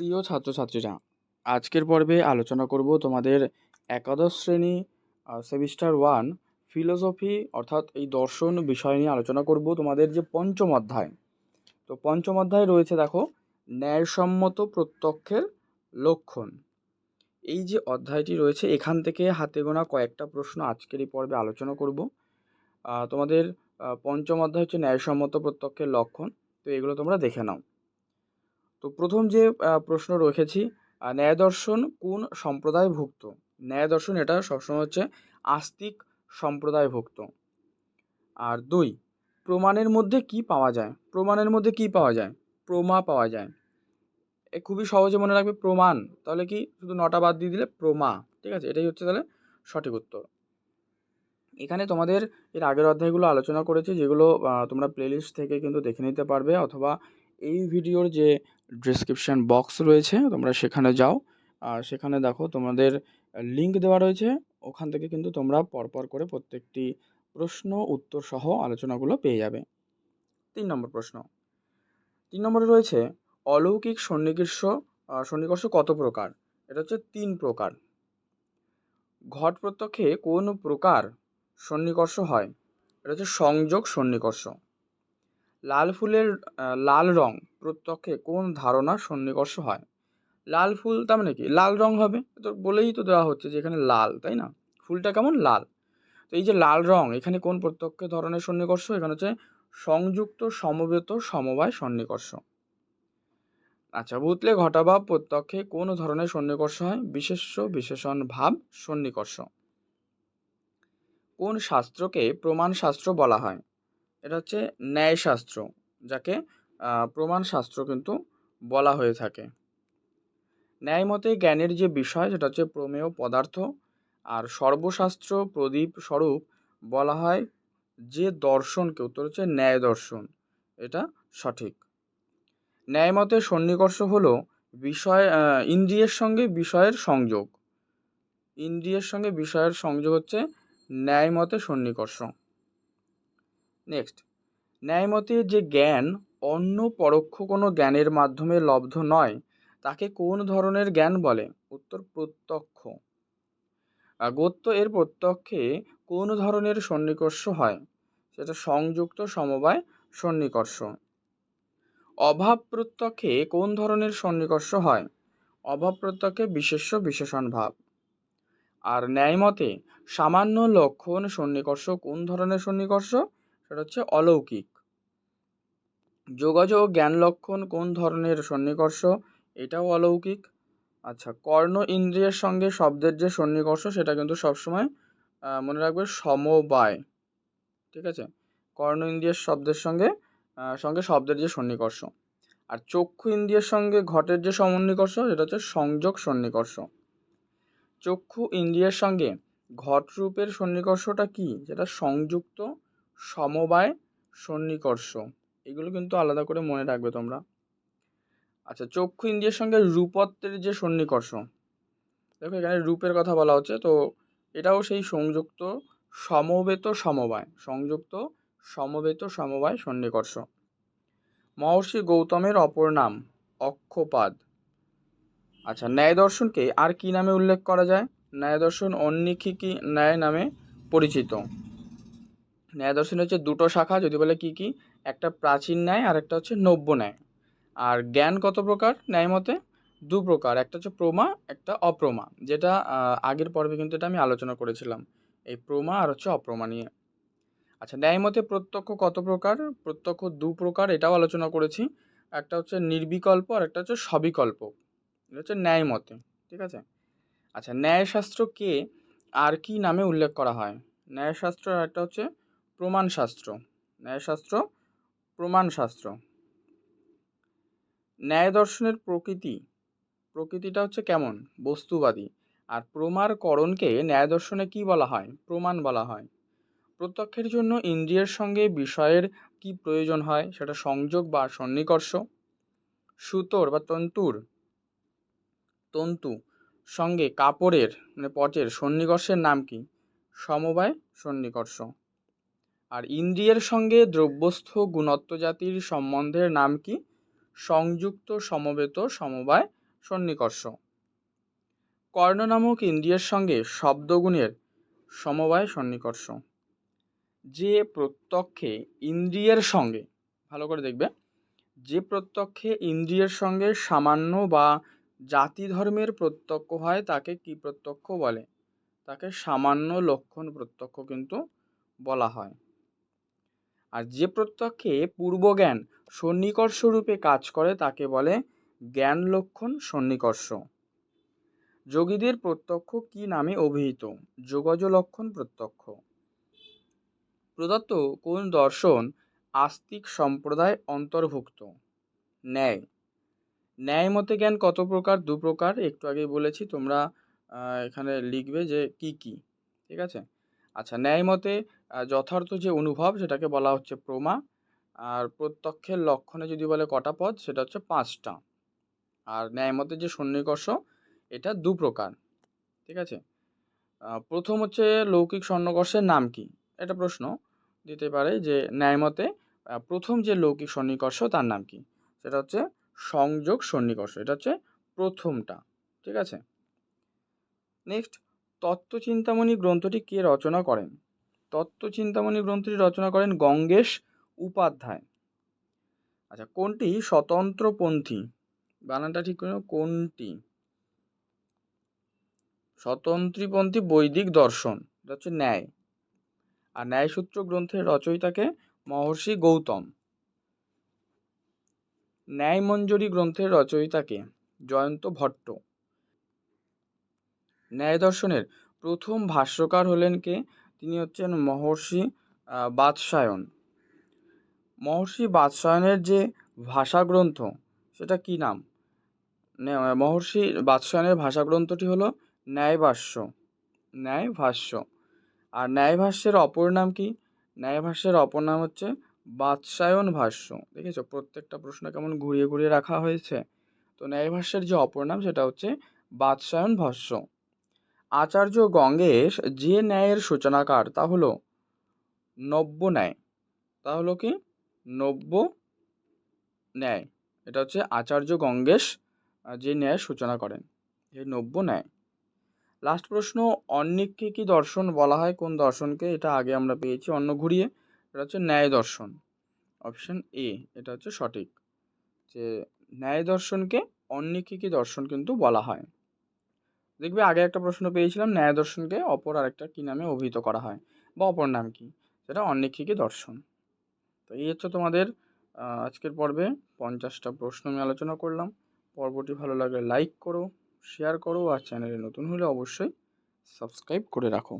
প্রিয় ছাত্রছাত্রীরা, আজকের পর্বে আলোচনা করব তোমাদের একাদশ শ্রেণি সেমিস্টার ওয়ান ফিলোসফি অর্থাৎ এই দর্শন বিষয় নিয়ে আলোচনা করব তোমাদের যে পঞ্চম অধ্যায়। তো পঞ্চম অধ্যায় রয়েছে দেখো, ন্যায়সম্মত প্রত্যক্ষের লক্ষণ। এই যে অধ্যায়টি রয়েছে, এখান থেকে হাতে গোনা কয়েকটা প্রশ্ন আজকের এই পর্বে আলোচনা করব। তোমাদের পঞ্চম অধ্যায় হচ্ছে ন্যায়সম্মত প্রত্যক্ষের লক্ষণ, তো এগুলো তোমরা দেখে নাও। তো প্রথম যে প্রশ্ন রেখেছি ন্যায় দর্শন কোন সম্প্রদায়ভুক্ত? ন্যায় দর্শন এটা সবসময় হচ্ছে আস্তিক সম্প্রদায়ভুক্ত। আর দুই, প্রমাণের মধ্যে কি পাওয়া যায়? প্রমাণের মধ্যে কি পাওয়া যায়? প্রমা পাওয়া যায়। এ খুবই সহজে মনে রাখবে প্রমাণ। তাহলে কি? শুধু নটা বাদ দিয়ে দিলে প্রমা। ঠিক আছে? এটাই হচ্ছে তাহলে সঠিক উত্তর। এখানে তোমাদের এর আগের অধ্যায়গুলো আলোচনা করেছি, যেগুলো তোমরা প্লেলিস্ট থেকে কিন্তু দেখে নিতে পারবে, অথবা এই ভিডিওর যে ডিসক্রিপশন বক্স রয়েছে, তোমরা সেখানে যাও। আর সেখানে দেখো, তোমাদের লিংক দেওয়া রয়েছে। ওখান থেকে কিন্তু তোমরা পরপর করে প্রত্যেকটি প্রশ্ন, উত্তর সহ আলোচনাগুলো পেয়ে যাবে। তিন নম্বর প্রশ্ন। তিন নম্বরে রয়েছে, অলৌকিক সন্নিকর্ষ সন্নিকর্ষ কত প্রকার? এটা হচ্ছে তিন প্রকার। ঘট প্রত্যক্ষে কোন প্রকার সন্নিকর্ষ হয়? এটা হচ্ছে সংযোগ সন্নিকর্ষ। লাল ফুলের লাল রং প্রত্যক্ষে কোন ধারণা সন্নিকর্ষ হয়? লাল ফুল তার মানে কি? লাল রং হবে? তো বলেই তো দেওয়া হচ্ছে যে এখানে লাল, তাই না? ফুলটা কেমন? লাল। তো এই যে লাল রং, এখানে কোন প্রত্যক্ষ ধরনের সন্নিকর্ষ? এখানে হচ্ছে সংযুক্ত, সমবেত, সমবায় সন্নিকর্ষ। আচ্ছা ভূতলে ঘটাভাব প্রত্যক্ষে কোন ধরনের সন্নিকর্ষ হয়? বিশেষ্য, বিশেষণ, ভাব, সন্নিকর্ষ। কোন শাস্ত্রকে প্রমাণ শাস্ত্র বলা হয়? এটা হচ্ছে ন্যায়শাস্ত্র যাকে আহ, প্রমাণ শাস্ত্র কিন্তু বলা হয়ে থাকে। ন্যায়মতে জ্ঞানের যে বিষয় সেটা হচ্ছে প্রমেয় পদার্থ আর সর্বশাস্ত্র প্রদীপ স্বরূপ বলা হয় যে দর্শনকে উত্তর হচ্ছে ন্যায় দর্শন এটা সঠিক। ন্যায়মতে সন্নিকর্ষ হল বিষয় ইন্দ্রিয়ের সঙ্গে বিষয়ের সংযোগ। ইন্দ্রিয়ের সঙ্গে বিষয়ের সংযোগ হচ্ছে ন্যায়মতে সন্নিকর্ষ। নেক্সট ন্যায়মতে যে জ্ঞান, অন্য পরোক্ষ কোনো জ্ঞানের মাধ্যমে লব্ধ নয়, তাকে কোন ধরনের জ্ঞান বলে? উত্তর, প্রত্যক্ষ। গত্য এর প্রত্যক্ষে কোন ধরনের সন্নিকর্ষ হয়? সেটা সংযুক্ত, সমবায়, সন্নিকর্ষ। অভাব প্রত্যক্ষে কোন ধরনের সন্নিকর্ষ হয়? অভাব প্রত্যক্ষে বিশেষ্য, বিশেষণ ভাব। আর ন্যায়মতে সামান্য লক্ষণ সন্নিকর্ষ কোন ধরনের সন্নিকর্ষ? সেটা হচ্ছে অলৌকিক। যোগাযোগ জ্ঞান লক্ষণ কোন ধরনের সন্নিকর্ষ? এটাও অলৌকিক। আচ্ছা কর্ণ ইন্দ্রিয়ের সঙ্গে শব্দের যে সন্নিকর্ষ, সেটা কিন্তু সবসময় মনে রাখবে সমবায়। ঠিক আছে? কর্ণ ইন্দ্রিয়ের শব্দের সঙ্গে সঙ্গে শব্দের যে সন্নিকর্ষ। আর চক্ষু ইন্দ্রিয়ের সঙ্গে ঘটের যে সমন্বিকর্ষ, সেটা হচ্ছে সংযোগ সন্নিকর্ষ। চক্ষু ইন্দ্রিয়ের সঙ্গে ঘটরূপের সন্নিকর্ষটা কি? যেটা সংযুক্ত সমবায় সন্নিকর্ষ। এগুলো কিন্তু আলাদা করে মনে রাখবে তোমরা। আচ্ছা চক্ষু ইন্দ্রিয়ের সঙ্গে রূপত্বের যে সন্নিকর্ষ, দেখো এখানে রূপের কথা বলা হচ্ছে, তো এটাও সেই সংযুক্ত সমবেত সমবায়, সংযুক্ত সমবেত সমবায় সন্নিকর্ষ। মহর্ষি গৌতমের অপর নাম অক্ষপাদ। আচ্ছা ন্যায় দর্শনকে আর কি নামে উল্লেখ করা যায়? ন্যায় দর্শন অন্নিক্ষিকি ন্যায় নামে পরিচিত। ন্যায় দর্শন হচ্ছে দুটো শাখা, যদি বলে কি কি? একটা প্রাচীন ন্যায় আর একটা হচ্ছে নব্য ন্যায়। আর জ্ঞান কত প্রকার? ন্যায় মতে দু প্রকার, একটা হচ্ছে প্রমা, একটা অপ্রমা, যেটা আগের পর্বে কিন্তু এটা আমি আলোচনা করেছিলাম। এই প্রমা আর হচ্ছে অপ্রমা নিয়ে আচ্ছা ন্যায় মতে প্রত্যক্ষ কত প্রকার? প্রত্যক্ষ দু প্রকার, এটাও আলোচনা করেছি। একটা হচ্ছে নির্বিকল্প আর একটা হচ্ছে সবিকল্প। এটা হচ্ছে ন্যায় মতে, ঠিক আছে? আচ্ছা ন্যায়শাস্ত্রকে আর কি নামে উল্লেখ করা হয়? ন্যায়শাস্ত্র একটা হচ্ছে প্রমাণশাস্ত্র। ন্যায়শাস্ত্র, প্রমাণশাস্ত্র। ন্যায় দর্শনের প্রকৃতি। প্রকৃতিটা হচ্ছে কেমন? বস্তুবাদী। আর প্রমার করণকে ন্যায় দর্শনে কি বলা হয়? প্রমাণ বলা হয়। প্রত্যক্ষের জন্য ইন্দ্রিয়ের সঙ্গে বিষয়ের কি প্রয়োজন হয়? সেটা সংযোগ বা সন্নিকর্ষ। সুতোর বা তন্তুর। তন্তু। সঙ্গে কাপড়ের মানে পটের সন্নিকর্ষের নাম কি? সমবায় সন্নিকর্ষ। আর ইন্দ্রিয়ের সঙ্গে দ্রব্যস্থ গুণত্ব জাতির সম্বন্ধের নাম কি? সংযুক্ত সমবেত সমবায় সন্নিকর্ষ। কর্ণ নামক ইন্দ্রিয়ের সঙ্গে শব্দগুণের সমবায় সন্নিকর্ষ। যে প্রত্যক্ষে ইন্দ্রিয়ের সঙ্গে, ভালো করে দেখবে, যে প্রত্যক্ষে ইন্দ্রিয়ের সঙ্গে সামান্য বা জাতি ধর্মের প্রত্যক্ষ হয়, তাকে কি প্রত্যক্ষ বলে? তাকে সামান্য লক্ষণ প্রত্যক্ষ কিন্তু বলা হয়। আর যে প্রত্যক্ষে পূর্বজ্ঞান সন্নিকর্ষ রূপে কাজ করে তাকে বলে জ্ঞান লক্ষণ সন্নিকর্ষ। যোগীদের প্রত্যক্ষ কি নামে অভিহিত? যোগজ লক্ষণ প্রত্যক্ষ। প্রদত্ত কোন দর্শন আস্তিক সম্প্রদায় অন্তর্ভুক্ত? ন্যায়। ন্যায় মতে জ্ঞান কত প্রকার? দু প্রকার। একটু আগেই বলেছি, তোমরা এখানে লিখবে যে কি কি। ঠিক আছে? আচ্ছা ন্যায় মতে যথার্থ যে অনুভব সেটাকে বলা হচ্ছে প্রমা। আর প্রত্যক্ষের লক্ষণে যদি বলে কটা পদ, সেটা হচ্ছে পাঁচটা। আর ন্যায় মতে যে সন্নিকর্ষ, এটা দু প্রকার। ঠিক আছে? প্রথম হচ্ছে লৌকিক স্বর্ণকর্ষের নাম কি? এটা প্রশ্ন দিতে পারে যে ন্যায়মতে প্রথম যে লৌকিক সন্নিকর্ষ তার নাম কি? সেটা হচ্ছে সংযোগ সন্নিকর্ষ, এটা হচ্ছে প্রথমটা। ঠিক আছে? নেক্সট তত্ত্বচিন্তামণি গ্রন্থটি কে রচনা করেন? তত্ত্বচিন্তামণি গ্রন্থটি রচনা করেন গঙ্গেশ উপাধ্যায়। আচ্ছা কোনটি? স্বতন্ত্রপন্থী। বানানটা ঠিক করে কোনটি? স্বতন্ত্রীপন্থী বৈদিক দর্শন, এটা হচ্ছে ন্যায়। আর ন্যায়সূত্র গ্রন্থের রচয়িতাকে মহর্ষি গৌতম। ন্যায়মঞ্জরি গ্রন্থের রচয়িতাকে জয়ন্ত ভট্ট। ন্যায় দর্শনের প্রথম ভাষ্যকার হলেন কে? তিনি হচ্ছেন মহর্ষি বাৎসায়ন মহর্ষি বাৎসায়নের যে ভাষা গ্রন্থ সেটা কি নাম? মহর্ষি বাৎসায়নের ভাষা গ্রন্থটি হলো ন্যায়ভাষ্য। ন্যায় ভাষ্য আর ন্যায় ভাষ্যের অপর নাম কি? ন্যায় ভাষ্যের অপর নাম হচ্ছে বাৎসায়ন ভাষ্য। দেখেছ? প্রত্যেকটা প্রশ্ন কেমন ঘুরিয়ে ঘুরিয়ে রাখা হয়েছে। তো ন্যায় ভাষ্যের যে অপর নাম, সেটা হচ্ছে বাৎসায়ন ভাষ্য। আচার্য গঙ্গেশ যে ন্যায়ের সূচনাকার, তা হলো নব্য ন্যায়। তা হলো কি? নব্য ন্যায়। এটা হচ্ছে আচার্য গঙ্গেশ যে ন্যায়ের সূচনা করেন। এই নব্য ন্যায়। লাস্ট প্রশ্ন অন্নিককে কি দর্শন বলা হয়? কোন দর্শনকে? এটা আগে আমরা পেয়েছি। অন্য ঘুরিয়ে। এটা হচ্ছে ন্যায় দর্শন। অপশন এ এটা হচ্ছে সঠিক। যে ন্যায় দর্শনকে অন্নিকে কি দর্শন কিন্তু বলা হয়। দেখবে আগে একটা প্রশ্ন পেয়েছিলাম, ন্যায় দর্শনকে অপর আরেকটা কী নামে অভিহিত করা হয়? বা অপর নাম কি? সেটা অন্নিক্ষিকী দর্শন। তো এই হচ্ছে তোমাদের আজকের পর্বে। পঞ্চাশটা প্রশ্ন আমি আলোচনা করলাম। পর্বটি ভালো লাগলে লাইক করো শেয়ার করো, আর চ্যানেলে নতুন হলে অবশ্যই সাবস্ক্রাইব করে রাখো।